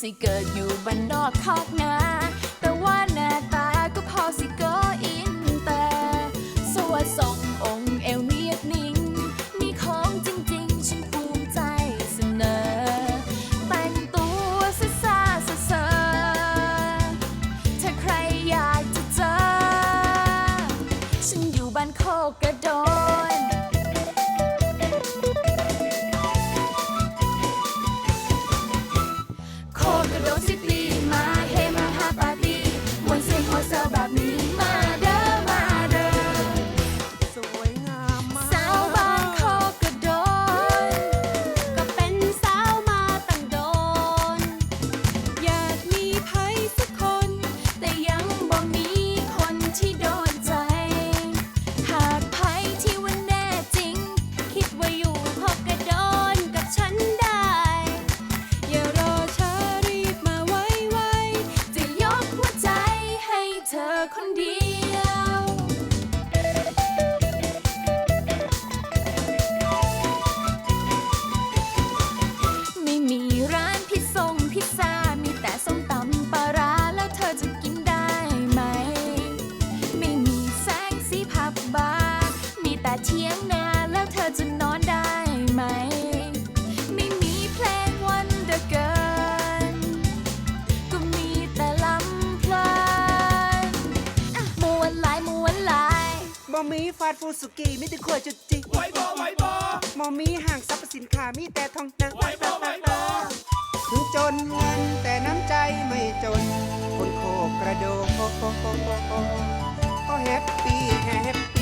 สิเกิดอยู่บ้านนอกคอกนาแต่ว่าหน้าตาก็พอสิก็อินเตอร์สวัสดององค์เอลเนียดนิ่ง มีของจริงๆ ฉันภูมิใจเสนอ แต่งตัวซะซาเซอถ้าใครอยากจะเจอ ฉันอยู่บ้านโคกกระ So bad. มีฟาดฟูสุกี้มีแต่ขวดจุดจิกไวโบไวโบมอมีห่างสรรพสินค้ามีแต่ทองนะไวโบไวโบถึงจนเงินแต่น้ำใจไม่จน คนโคกระโดงโคโก็แฮปปี้แฮปปี้